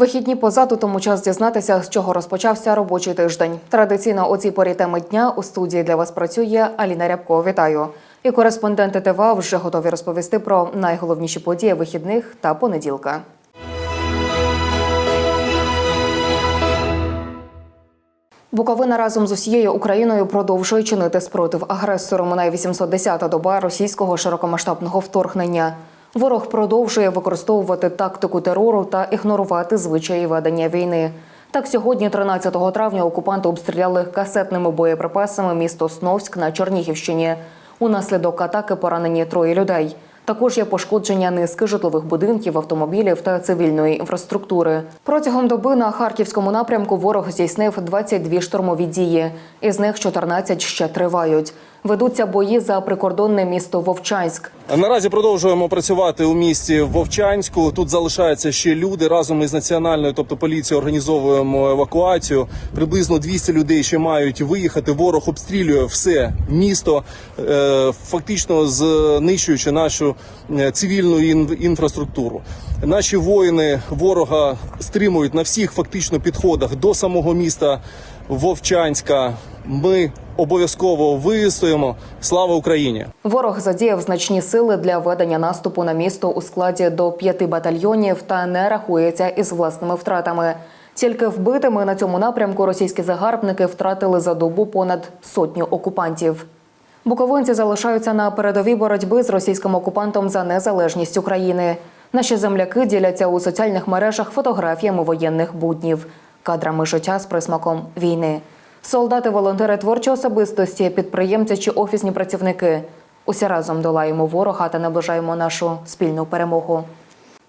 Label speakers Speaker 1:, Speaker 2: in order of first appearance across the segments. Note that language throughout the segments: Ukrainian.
Speaker 1: Вихідні позаду, тому час дізнатися, з чого розпочався робочий тиждень. Традиційно о цій порі теми дня у студії для вас працює Аліна Рябко. Вітаю. І кореспонденти ТВА вже готові розповісти про найголовніші події вихідних та понеділка. Буковина разом з усією Україною продовжує чинити спротив агресору. Минає 810-та доба російського широкомасштабного вторгнення. Ворог продовжує використовувати тактику терору та ігнорувати звичаї ведення війни. Так, сьогодні, 13 травня, окупанти обстріляли касетними боєприпасами місто Сновськ на Чернігівщині. Унаслідок атаки поранені троє людей. Також є пошкодження низки житлових будинків, автомобілів та цивільної інфраструктури. Протягом доби на харківському напрямку ворог здійснив 22 штурмові дії. Із них 14 ще тривають. Ведуться бої за прикордонне місто Вовчанськ.
Speaker 2: Наразі продовжуємо працювати у місті Вовчанську. Тут залишаються ще люди. Разом із національною, тобто поліцією, організовуємо евакуацію. Приблизно 200 людей ще мають виїхати. Ворог обстрілює все місто, е, фактично знищуючи нашу е, цивільну ін- інфраструктуру. Наші воїни ворога стримують на всіх фактично підходах до самого міста Вовчанська. Ми обов'язково вистоїмо. Слава Україні!
Speaker 1: Ворог задіяв значні сили для ведення наступу на місто у складі до п'яти батальйонів та не рахується із власними втратами. Тільки вбитими на цьому напрямку російські загарбники втратили за добу понад сотню окупантів. Буковинці залишаються на передовій боротьби з російським окупантом за незалежність України. Наші земляки діляться у соціальних мережах фотографіями воєнних буднів, кадрами життя з присмаком війни. Солдати, волонтери, творчі особистості, підприємці чи офісні працівники. Усі разом долаємо ворога та наближаємо нашу спільну перемогу.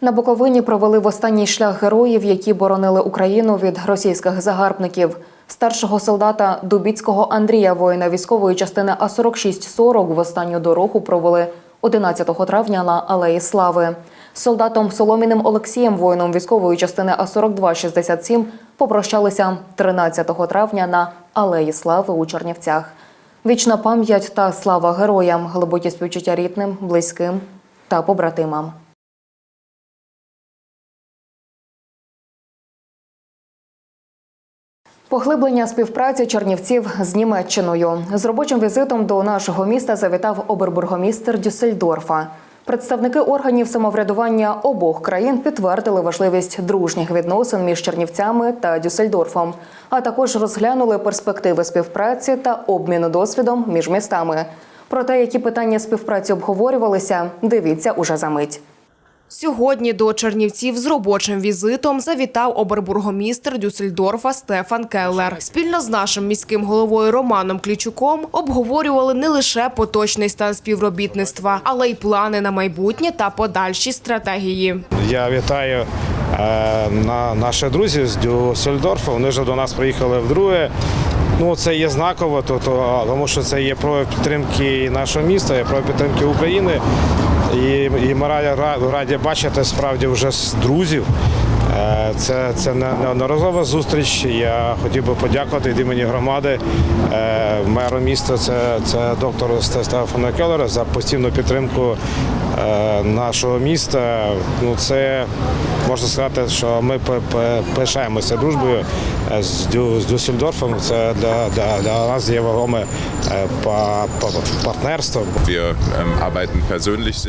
Speaker 1: На Буковині провели в останній шлях героїв, які боронили Україну від російських загарбників. Старшого солдата Дубіцького Андрія, воїна військової частини А4640, в останню дорогу провели 11 травня на Алеї Слави. Солдатом Соломіним Олексієм, воїном військової частини А4267, попрощалися 13 травня на Алеї Слави у Чернівцях. Вічна пам'ять та слава героям, глибокі співчуття рідним, близьким та побратимам. Поглиблення співпраці чернівців з Німеччиною з робочим візитом до нашого міста завітав обербургомістер Дюссельдорфа. Представники органів самоврядування обох країн підтвердили важливість дружніх відносин між Чернівцями та Дюссельдорфом, а також розглянули перспективи співпраці та обміну досвідом між містами. Про те, які питання співпраці обговорювалися, дивіться уже за мить.
Speaker 3: Сьогодні до Чернівців з робочим візитом завітав обербургомістр Дюссельдорфа Стефан Келлер. Спільно з нашим міським головою Романом Клічуком обговорювали не лише поточний стан співробітництва, але й плани на майбутнє та подальші стратегії.
Speaker 4: Я вітаю е, на наших друзів з Дюссельдорфа. Вони вже до нас приїхали вдруге. Ну, це є знаково, то, то, тому що це є прояв підтримки нашого міста, є прояв підтримки України. І, і ми раді, бачити справді вже з друзів. Е, Це, це не- неодноразова зустріч. Я хотів би подякувати від імені громади е, меру міста, це, це доктору Стефана Келлера за постійну підтримку е, нашого міста. Ну, це можна сказати, що ми пишаємося дружбою з, Дю, з Дюссельдорфом. Це для, для, для нас є вагоме па- па- партнерство.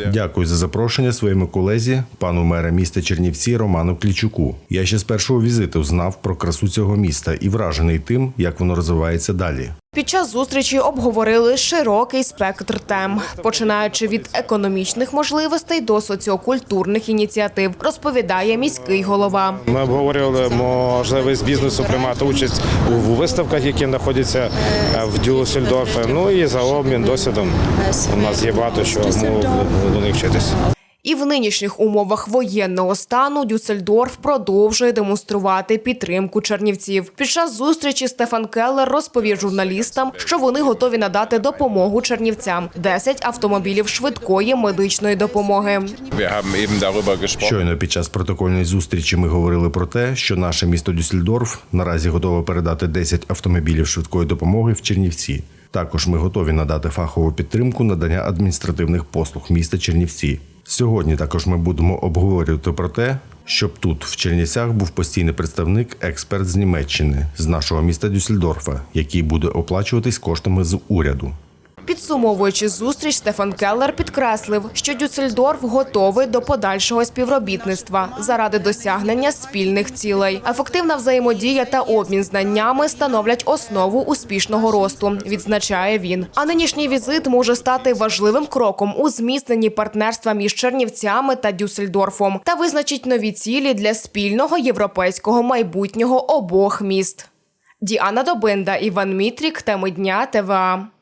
Speaker 5: Ähm.
Speaker 6: Дякую за запрошення своєму колезі, пану мера міста Чернівці Роману Клічуку. Я ще з першого візиту знав про красу цього міста і вражений тим, як воно розвивається далі.
Speaker 3: Під час зустрічі обговорили широкий спектр тем, починаючи від економічних можливостей до соціокультурних ініціатив, розповідає міський голова.
Speaker 4: Ми обговорювали можливість бізнесу приймати участь у виставках, які знаходяться е, в Дюссельдорфі. Ну і за обмін досвідом у нас є багато чого до них вчитися.
Speaker 3: І в нинішніх умовах воєнного стану Дюссельдорф продовжує демонструвати підтримку чернівців. Під час зустрічі Стефан Келлер розповів журналістам, що вони готові надати допомогу чернівцям 10 автомобілів швидкої медичної допомоги.
Speaker 6: Щойно під час протокольної зустрічі ми говорили про те, що наше місто Дюссельдорф наразі готове передати 10 автомобілів швидкої допомоги в Чернівці. Також ми готові надати фахову підтримку надання адміністративних послуг міста Чернівці. Сьогодні також ми будемо обговорювати про те, щоб тут, в Чернівцях, був постійний представник, експерт з Німеччини, з нашого міста Дюссельдорфа, який буде оплачуватись коштами з уряду.
Speaker 3: Підсумовуючи зустріч, Стефан Келлер підкреслив, що Дюссельдорф готовий до подальшого співробітництва заради досягнення спільних цілей. Ефективна взаємодія та обмін знаннями становлять основу успішного росту, відзначає він. А нинішній візит може стати важливим кроком у зміцненні партнерства між Чернівцями та Дюссельдорфом та визначить нові цілі для спільного європейського майбутнього обох міст. Діана Добинда, Іван Мітрік, теми дня ТВА.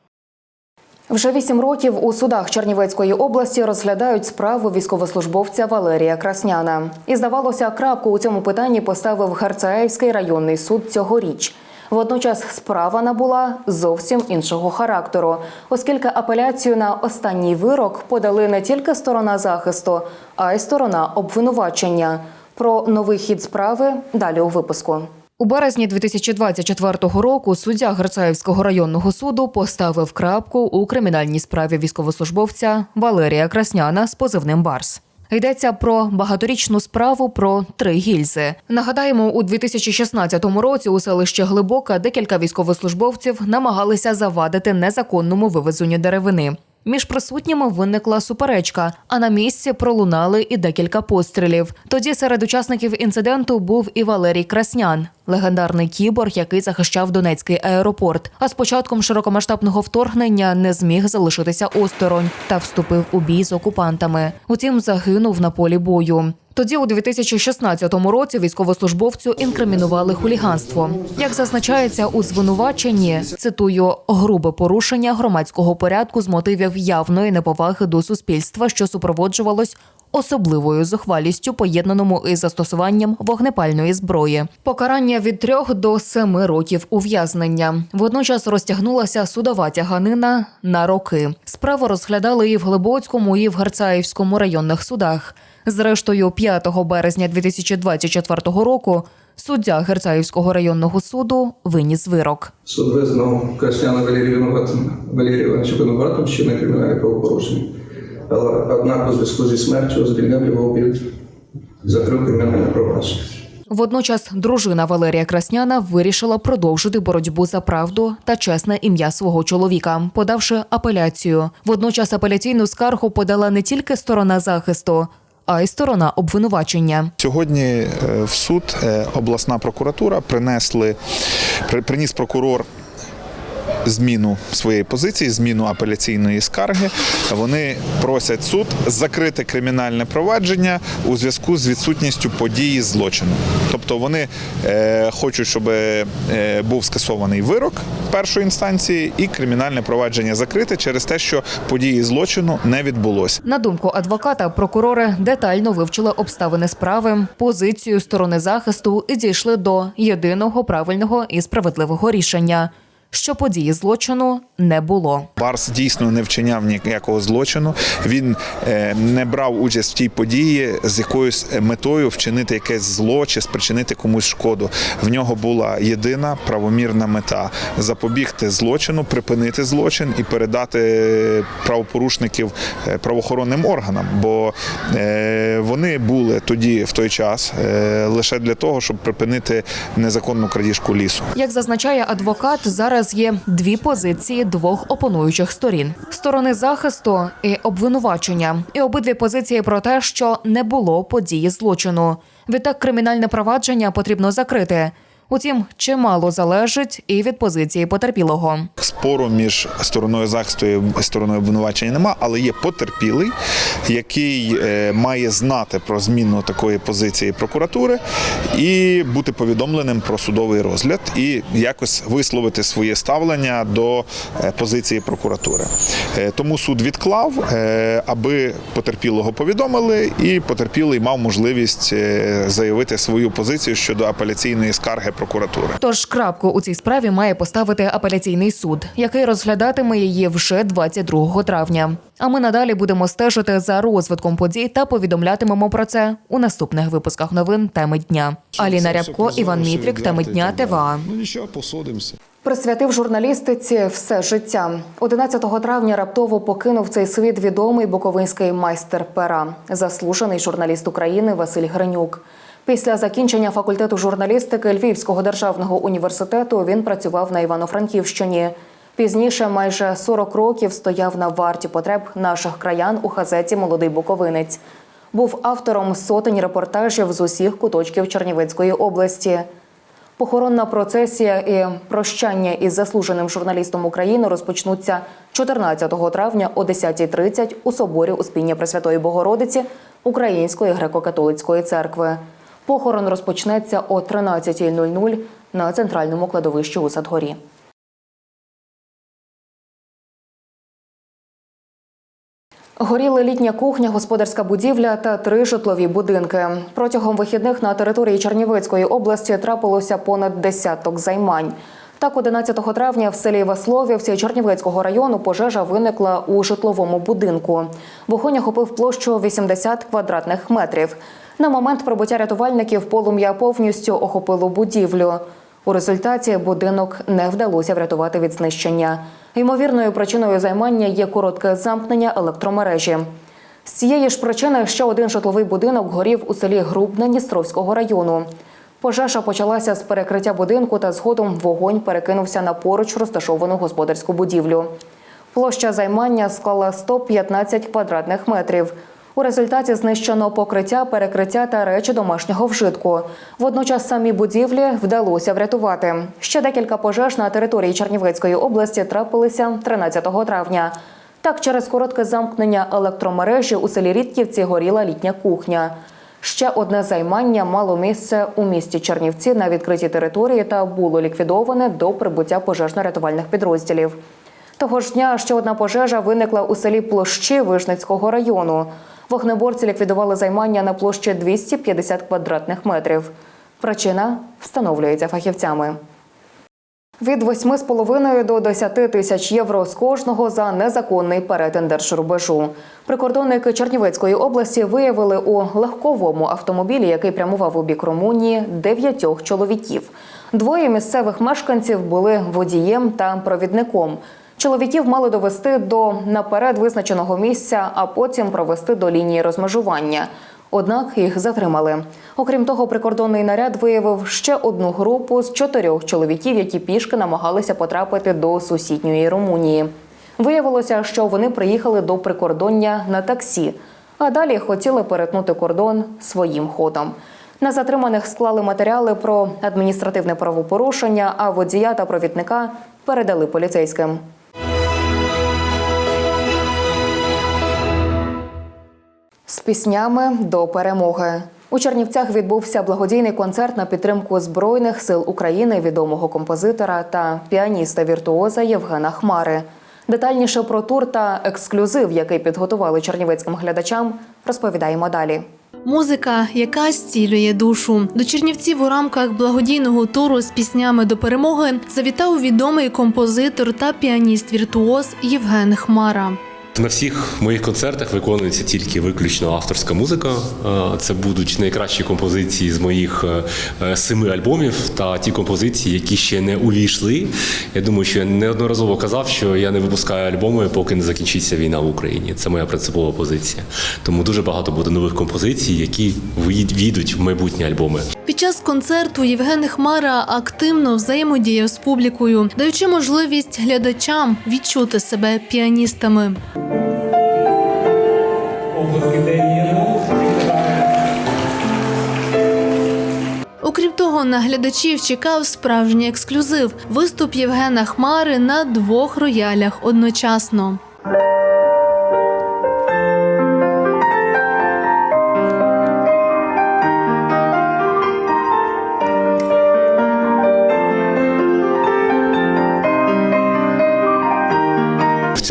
Speaker 1: Вже вісім років у судах Чернівецької області розглядають справу військовослужбовця Валерія Красняна. І здавалося, крапку у цьому питанні поставив Харцаївський районний суд цьогоріч. Водночас справа набула зовсім іншого характеру, оскільки апеляцію на останній вирок подали не тільки сторона захисту, а й сторона обвинувачення. Про новий хід справи далі у випуску. У березні 2024 року суддя Герцаївського районного суду поставив крапку у кримінальній справі військовослужбовця Валерія Красняна з позивним Барс. Йдеться про багаторічну справу про три гільзи. Нагадаємо, у 2016 році у селищі Глибока декілька військовослужбовців намагалися завадити незаконному вивезенню деревини. Між присутніми виникла суперечка, а на місці пролунали і декілька пострілів. Тоді серед учасників інциденту був і Валерій Краснян, легендарний кіборг, який захищав Донецький аеропорт. А з початком широкомасштабного вторгнення не зміг залишитися осторонь та вступив у бій з окупантами. Утім, загинув на полі бою. Тоді, у 2016 році, військовослужбовцю інкримінували хуліганство. Як зазначається у звинуваченні, цитую грубе порушення громадського порядку з мотивів явної неповаги до суспільства, що супроводжувалось особливою зухвалістю, поєднаному із застосуванням вогнепальної зброї. Покарання від трьох до семи років ув'язнення. Водночас розтягнулася судова тяганина на роки. Справу розглядали і в Глибоцькому, і в Гарцаївському районних судах. Зрештою, 5 березня 2024 року суддя Герцаївського районного суду виніс вирок.
Speaker 7: Суд визнав Красняна винуватим Валерія Івановича винуватим ще не кримінальне правопорушення. Однак у зв'язку зі смертю звільнив його від закрив кримінальне провадження.
Speaker 1: Водночас дружина Валерія Красняна вирішила продовжити боротьбу за правду та чесне ім'я свого чоловіка, подавши апеляцію. Водночас апеляційну скаргу подала не тільки сторона захисту, а й сторона обвинувачення.
Speaker 8: Сьогодні е, в суд е, обласна прокуратура принесли при- приніс прокурор. Зміну своєї позиції, зміну апеляційної скарги. Вони просять суд закрити кримінальне провадження у зв'язку з відсутністю події злочину. Тобто вони е, хочуть, щоб е, був скасований вирок першої інстанції і кримінальне провадження закрите через те, що події злочину не відбулося.
Speaker 1: На думку адвоката, прокурори детально вивчили обставини справи, позицію сторони захисту і дійшли до єдиного правильного і справедливого рішення, що події злочину не було.
Speaker 8: Барс дійсно не вчиняв ніякого злочину. Він е, не брав участь в тій події з якоюсь метою вчинити якесь зло чи спричинити комусь шкоду. В нього була єдина правомірна мета запобігти злочину, припинити злочин і передати правопорушників е, правоохоронним органам. Бо е, вони були тоді в той час лише для того, щоб припинити незаконну крадіжку лісу.
Speaker 1: Як зазначає адвокат, зараз є дві позиції двох опонуючих сторін: сторони захисту і обвинувачення. І обидві позиції про те, що не було події злочину. Відтак кримінальне провадження потрібно закрити. Утім, чимало залежить і від позиції потерпілого.
Speaker 8: Спору між стороною захисту і стороною обвинувачення нема, але є потерпілий, який е, має знати про зміну такої позиції прокуратури і бути повідомленим про судовий розгляд і якось висловити своє ставлення до е, позиції прокуратури. Е, Тому суд відклав, аби потерпілого повідомили, і потерпілий мав можливість заявити свою позицію щодо апеляційної скарги прокуратури.
Speaker 1: Тож крапку у цій справі має поставити апеляційний суд, який розглядатиме її вже 22 травня. А ми надалі будемо стежити за розвитком подій та повідомлятимемо про це у наступних випусках новин теми дня. Аліна Рябко, Іван Мітрик, теми дня ТВА.
Speaker 9: Ну нічого, посудимося.
Speaker 1: Присвятив журналістиці все життя. 11 травня раптово покинув цей світ відомий буковинський майстер пера, заслужений журналіст України Василь Гринюк. Після закінчення факультету журналістики Львівського державного університету він працював на Івано-Франківщині. Пізніше майже 40 років стояв на варті потреб наших краян у газеті Молодий Буковинець. Був автором сотень репортажів з усіх куточків Чернівецької області. Похоронна процесія і прощання із заслуженим журналістом України розпочнуться 14 травня о 10.30 у соборі Успіння Пресвятої Богородиці Української греко-католицької церкви. Похорон розпочнеться о 13.00 на центральному кладовищі у Садгорі. Горіли літня кухня, господарська будівля та три житлові будинки. Протягом вихідних на території Чернівецької області трапилося понад десяток займань. Так, 11 травня в селі Васловівці Чернівецького району пожежа виникла у житловому будинку. Вогонь охопив площу 80 квадратних метрів. На момент прибуття рятувальників полум'я повністю охопило будівлю. У результаті будинок не вдалося врятувати від знищення. Ймовірною причиною займання є коротке замкнення електромережі. З цієї ж причини ще один житловий будинок горів у селі Грубне Дністровського району. Пожежа почалася з перекриття будинку та згодом вогонь перекинувся на поруч розташовану господарську будівлю. Площа займання склала 115 квадратних метрів. У результаті знищено покриття, перекриття та речі домашнього вжитку. Водночас самі будівлі вдалося врятувати. Ще декілька пожеж на території Чернівецької області трапилися 13 травня. Так, через коротке замкнення електромережі у селі Рідківці горіла літня кухня. Ще одне займання мало місце у місті Чернівці на відкритій території та було ліквідоване до прибуття пожежно-рятувальних підрозділів. Того ж дня ще одна пожежа виникла у селі Площі Вишницького району. Вогнеборці ліквідували займання на площі 250 квадратних метрів. Причина встановлюється фахівцями. Від 8,5 до 10 тисяч євро з кожного за незаконний перетин держрубежу. Прикордонники Чернівецької області виявили у легковому автомобілі, який прямував у бік Румунії, дев'ятьох чоловіків. Двоє місцевих мешканців були водієм та провідником. Чоловіків мали довести до наперед визначеного місця, а потім провести до лінії розмежування. Однак їх затримали. Окрім того, прикордонний наряд виявив ще одну групу з чотирьох чоловіків, які пішки намагалися потрапити до сусідньої Румунії. Виявилося, що вони приїхали до прикордоння на таксі, а далі хотіли перетнути кордон своїм ходом. На затриманих склали матеріали про адміністративне правопорушення, а водія та провідника передали поліцейським. З піснями до перемоги. У Чернівцях відбувся благодійний концерт на підтримку Збройних сил України відомого композитора та піаніста віртуоза Євгена Хмари. Детальніше про тур та ексклюзив, який підготували чернівецьким глядачам, розповідаємо далі.
Speaker 9: Музика, яка зцілює душу. До Чернівців у рамках благодійного туру з піснями до перемоги завітав відомий композитор та піаніст-віртуоз Євген Хмара.
Speaker 10: На всіх моїх концертах виконується тільки виключно авторська музика. Е, Це будуть найкращі композиції з моїх е, е, семи альбомів та ті композиції, які ще не увійшли. Я думаю, що я неодноразово казав, що я не випускаю альбоми, поки не закінчиться війна в Україні. Це моя принципова позиція. Тому дуже багато буде нових композицій, які війдуть в майбутні альбоми.
Speaker 9: Під час концерту Євген Хмара активно взаємодіяв з публікою, даючи можливість глядачам відчути себе піаністами. Окрім на глядачів чекав справжній ексклюзив виступ Євгена Хмари на двох роялях одночасно.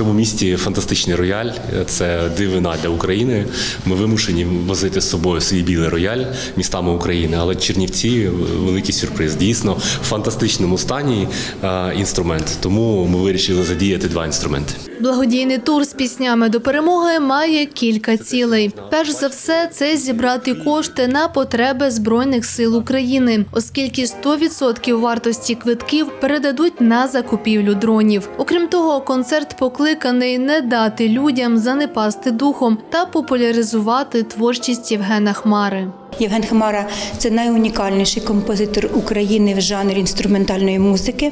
Speaker 10: Цьому місті фантастичний рояль. Це дивина для України. Ми вимушені возити з собою свій білий рояль містами України, але Чернівці великий сюрприз. Дійсно, в фантастичному стані е, інструмент. Тому ми вирішили задіяти два інструменти.
Speaker 9: Благодійний тур з піснями до перемоги має кілька цілей. Перш за все, це зібрати кошти на потреби збройних сил України, оскільки 100% вартості квитків передадуть на закупівлю дронів. Окрім того, концерт покликаний не дати людям занепасти духом та популяризувати творчість Євгена Хмари.
Speaker 11: Євген Хмара це найунікальніший композитор України в жанрі інструментальної музики.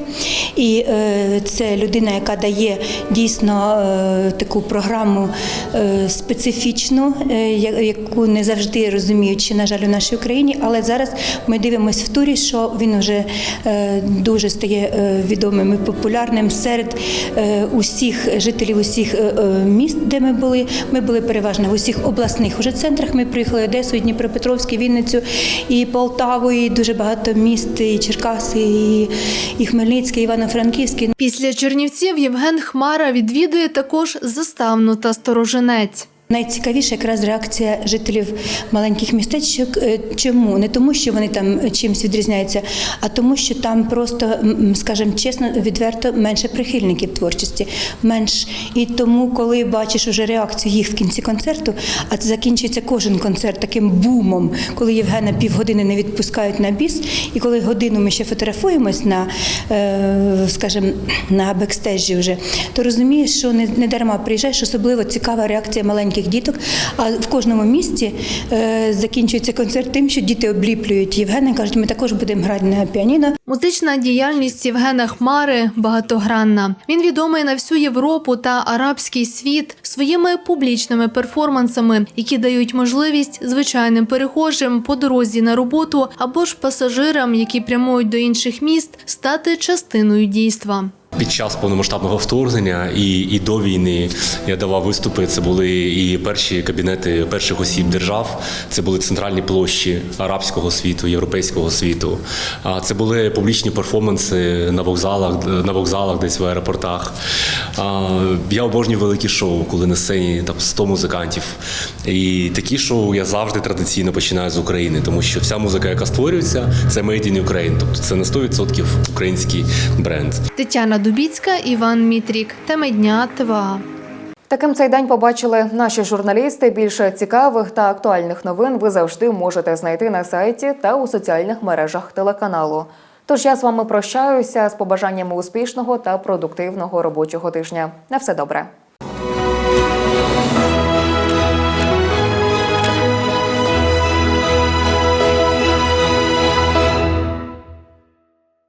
Speaker 11: І е, це людина, яка дає дійсно е, таку програму е, специфічну, яку не завжди розуміють, чи, на жаль, у нашій Україні. Але зараз ми дивимося в турі, що він вже дуже стає відомим і популярним серед усіх жителів усіх міст, де ми були. Ми були переважно в усіх обласних уже центрах. Ми приїхали Одесу, і Дніпропетровськ, і Вінницю, і Полтаву, і дуже багато міст, і Черкаси, і, і Хмельницький, і Івано-Франківський.
Speaker 9: Після Чернівців Євген Хмара відвідує також заставну та сторожинець.
Speaker 11: Найцікавіша якраз реакція жителів маленьких містечок. Е, Чому? Не тому, що вони там чимось відрізняються, а тому, що там просто, скажімо чесно, відверто менше прихильників творчості, менш. І тому, коли бачиш уже реакцію їх в кінці концерту, а це закінчується кожен концерт таким бумом, коли Євгена півгодини не відпускають на біс, і коли годину ми ще фотографуємось на, е, скажімо, на бекстежі вже, то розумієш, що не дарма приїжджаєш, особливо цікава реакція маленьких діток. А в кожному місті е, закінчується концерт тим, що діти обліплюють Євгена кажуть, ми також будемо грати на піаніно.
Speaker 9: Музична діяльність Євгена Хмари багатогранна. Він відомий на всю Європу та арабський світ своїми публічними перформансами, які дають можливість звичайним перехожим по дорозі на роботу або ж пасажирам, які прямують до інших міст, стати частиною дійства.
Speaker 10: Під час повномасштабного вторгнення і, і до війни я давав виступи. Це були і перші кабінети перших осіб держав. Це були центральні площі арабського світу, європейського світу. А це були публічні перформанси на вокзалах, на вокзалах, десь в аеропортах. А, я обожнюю великі шоу, коли на сцені там 100 музикантів. І такі шоу я завжди традиційно починаю з України, тому що вся музика, яка створюється, це Made in Ukraine. Тобто це на 100% український бренд.
Speaker 9: Тетяна Дубіцька, Іван Мітрік. Теми дня ТВА.
Speaker 1: Таким цей день побачили наші журналісти. Більше цікавих та актуальних новин ви завжди можете знайти на сайті та у соціальних мережах телеканалу. Тож я з вами прощаюся з побажаннями успішного та продуктивного робочого тижня. На все добре.